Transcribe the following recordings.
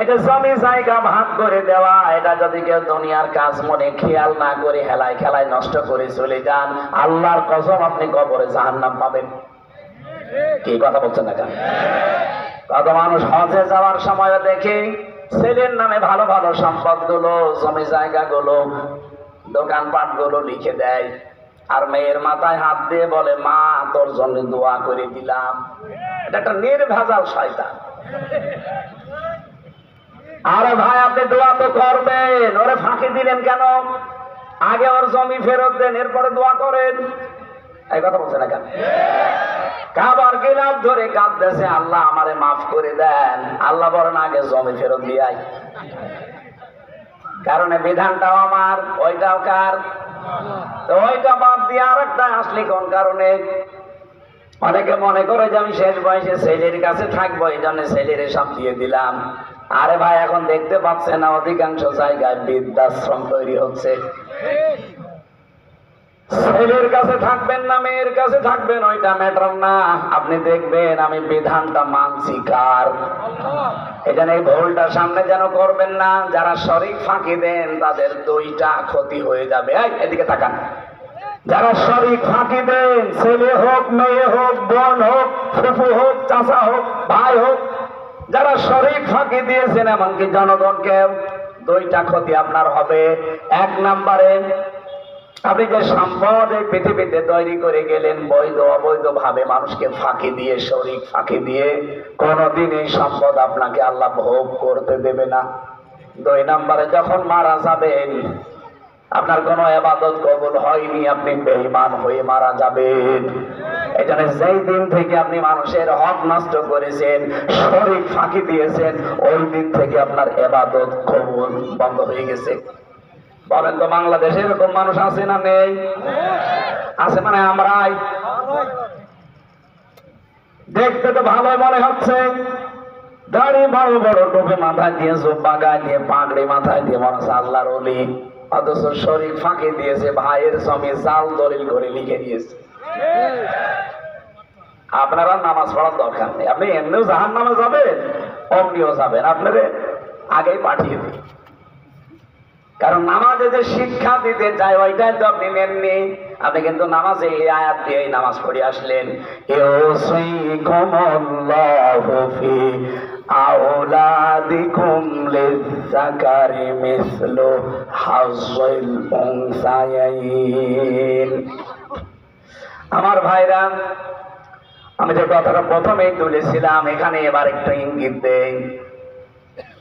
এটা জমি জায়গা ভাগ করে দেওয়া, এটা যদি কেউ দুনিয়ার কাজ মনে খেয়াল না করে হেলায় খেলায় নষ্ট করে চলে যান, আল্লাহর কসম আপনি কবরে জাহান্নাম পাবেন। কি কথা বলছেন না কেন? কত মানুষ হজে যাওয়ার সময় দেখে ছেলের নামে ভালো ভালো সম্পদগুলো জমি জায়গা গুলো দোকানপাটগুলো লিখে দেয়। আর মেয়ের মাথায় হাত দিয়ে বলে, মা, তোর জন্য দোয়া করে দিলাম। এটা একটা নির্ভেজাল শয়তান। আরে ভাই, আপনি দোয়া তো করবেন। ওরে ফাঁকি দিলেন কেন? আগে ওর জমি ফেরত দেন, এরপরে দোয়া করেন। এই কথা বলছে না কেন? কাবার গিলাপ ধরে কাঁদতেছে, আল্লাহ আমারে মাফ করে দেন। আল্লাহ বলেন, আগে জমি ফেরত দিয়ে আয়। কারণ বিধানটাও আমার, ওইটাও কার? তো ওইটা বাদ দিয়ে আর একটা আসলি কোন কারণে? অনেকে মনে করে যে আমি শেষ বয়সে ছেলের কাছে থাকব এই জন্য ছেলের সব দিয়ে দিলাম। আরে ভাই, এখন দেখতে পাচ্ছেন না, অধিকাংশ জায়গায় বৃদ্ধাশ্রম তৈরি হচ্ছে। ছেলের কাছে থাকবেন না, মেয়ের কাছে থাকবেন, ওইটা ম্যাটার না। আপনি দেখবেন, আমি বিধানটা মানছি কার। এখানে এই ভুলটা সামনে যেন করবেন না, যারা শরিক ফাঁকি দেন, তাদের দুইটা ক্ষতি হয়ে যাবে। এদিকে তাকান। যারা শরিক ফাঁকি দেন, ছেলে হোক, মেয়ে হোক, বোন হোক, ফুফু হোক, চাচা হোক, ভাই হোক যারা শরীর ফাঁকি দিয়েছেন, এমনকি জনগণকে দুইটা ক্ষতি আপনার হবে। এক নাম্বারে, আপনি যে সম্পদ এই পৃথিবীতে তৈরি করে গেলেন, বৈধ অবৈধ ভাবে মানুষকে ফাঁকি দিয়ে শরিক ফাঁকি দিয়ে, কোনোদিন এই সম্পদ আপনাকে আল্লাহ ভোগ করতে দেবে না। দুই নাম্বারে, যখন মারা যাবেন আপনার কোনো এবাদত কবুল হয়নি, আপনি বেঈমান হয়ে মারা যাবেন। জন্য যেই দিন থেকে আপনি মানুষের হক নষ্ট করেছেন, শরীর ফাঁকি দিয়েছেন, ওই দিন থেকে আপনার এবাদত কবুল বন্ধ হয়ে গেছে। বলেন তো, বাংলাদেশে এরকম মানুষ আছে না নেই? আছে মানে আমরাই। দেখতে তো ভালোই মনে হচ্ছে। দাড়ি বড় বড় টোপে মাথায় দিয়ে, জোব্বা গায়ে দিয়ে, পাগড়ি মাথায় দিয়ে মানুষ আল্লাহর অলি অথচ শরীর ফাঁকি দিয়েছে, ভাইয়ের জমি জাল দলিল করে লিখে দিয়েছে। আপনারা নামাজ পড়ার দরকার নেই। আপনি এমনিও জাহান নামে যাবেন, অমনিও যাবেন। আপনারে আগেই পাঠিয়ে দিন। কারণ নামাজে যে শিক্ষা দিতে চায়, ওইটাই তো আপনি নেননি। আপনি কিন্তু নামাজে এই আয়াত দিয়ে নামাজ পড়ে আসলেন। আমার ভাইরা, আমি যে কথাটা প্রথমেই তুলেছিলাম, এখানে এবার একটু ইঙ্গিত দেই।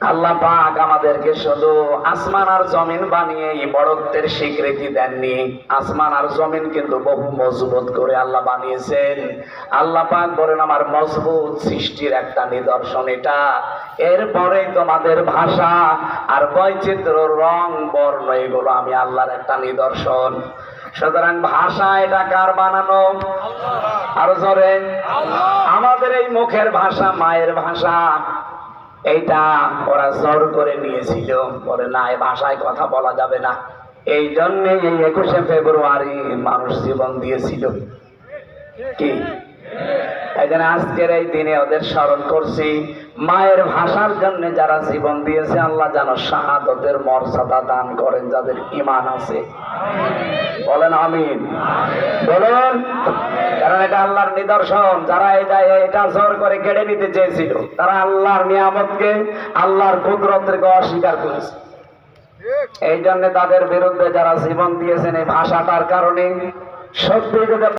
আল্লাহ পাক আমাদেরকে শুধু আসমান আর জমিন বানিয়ে এই বড়ত্বের স্বীকৃতি দেননি। আসমান আর জমিন কিন্তু বহু মজবুত করে আল্লাহ বানিয়েছেন। আল্লাহ পাক বলেন আমার মজবুত সৃষ্টির একটা নিদর্শন এটা। এরপরে তোমাদের ভাষা আর বৈচিত্র্য রং বর্ণ এগুলো আমি আল্লাহর একটা নিদর্শন। সুতরাং ভাষা এটা কার বানানো? আরও জোরে। আমাদের এই মুখের ভাষা মায়ের ভাষা। এইটা ওরা জোর করে নিয়েছিল। বলে, না এই ভাষায় কথা বলা যাবে না। এই জন্যে এই একুশে ফেব্রুয়ারি মানুষ জীবন দিয়েছিল। কি? জন্য আজকের এই দিনে ওদের স্মরণ করছি, মায়ের ভাষার জন্য যারা জীবন দিয়েছে, আল্লাহ যেন শাহাদতের মর্যাদা দান করেন, যাদের ইমান আছে। বলেন, আমিন। বলুন কারণ এটা আল্লাহর নিদর্শন। যারা এটা এটা জোর করে কেড়ে নিতে চেয়েছিল, তারা আল্লাহর নিয়ামতকে, আল্লাহর কুদরতকে অস্বীকার করেছে। এই জন্য তাদের বিরুদ্ধে যারা জীবন দিয়েছেন এই ভাষাটার কারণে সত্যি